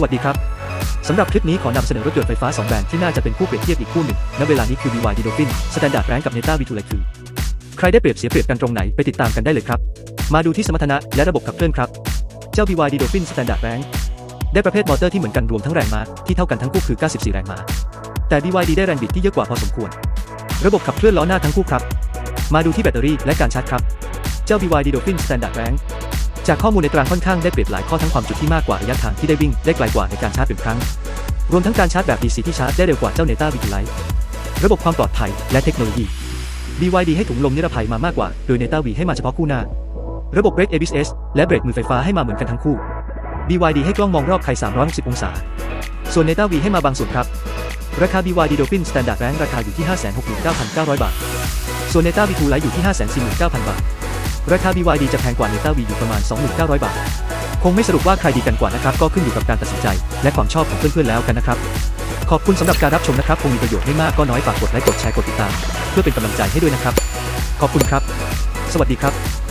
สวัสดีครับ สำหรับคลิปนี้ขอนำเสนอรถยนต์ไฟฟ้า 2 แบรนด์ที่น่าจะเป็นคู่เปรียบเทียบอีกคู่หนึ่ง ณ เวลานี้คือ BYD Dolphin Standard Rank กับ Neta V2 คือใครได้เปรียบเสียเปรียบกันตรงไหนไปติดตามกันได้เลยครับ มาดูที่สมรรถนะและระบบขับเคลื่อนครับ เจ้า BYD Dolphin Standard Rank ได้ประเภทมอเตอร์ที่เหมือนกันรวมทั้งแรงม้าที่เท่ากันทั้งคู่คือ 94 แรงม้า แต่ BYD ได้แรงบิดที่เยอะกว่าพอสมควร ระบบขับเคลื่อนล้อหน้าทั้งคู่ครับ มาดูที่แบตเตอรี่และการชาร์จครับ เจ้า BYD Dolphin Standard Rank จากข้อมูลในตารางค่อนข้างได้เปรียบหลายข้อทั้งความจุที่มากกว่าระยะทางที่ได้วิ่งได้ไกลกว่าในการชาร์จเป็นครั้ง รวมทั้งการชาร์จแบบ DC ที่ชาร์จได้เร็วกว่าเจ้า Neta v 2 Lite ระบบความปลอดภัยและเทคโนโลยี BYD ให้ถุงลมนิรภัยมามากกว่า โดย Neta V ให้มาเฉพาะคู่หน้า ระบบเบรก ABS และเบรกมือไฟฟ้าให้มาเหมือนกันทั้งคู่ BYD ให้กล้องมองรอบไค360 องศา ส่วน Neta V ให้มาบางส่วนครับ ราคา BYD Dolphin Standard Rank ราคาอยู่ที่ 569,900 บาท ส่วน Neta V2 Lite อยู่ที่ 549,000 บาท ราคา BYD จะแพงกว่า Neta V อยู่ประมาณ 29,000 บาท คงไม่สรุปว่าใครดีกันกว่านะครับ ก็ขึ้นอยู่กับการตัดสินใจ และความชอบของเพื่อนๆแล้วกันนะครับ ขอบคุณสำหรับการรับชมนะครับ คงมีประโยชน์ไม่มากก็น้อยฝากกดไลค์กดแชร์กดติดตาม เพื่อเป็นกำลังใจให้ด้วยนะครับ ขอบคุณครับ สวัสดีครับ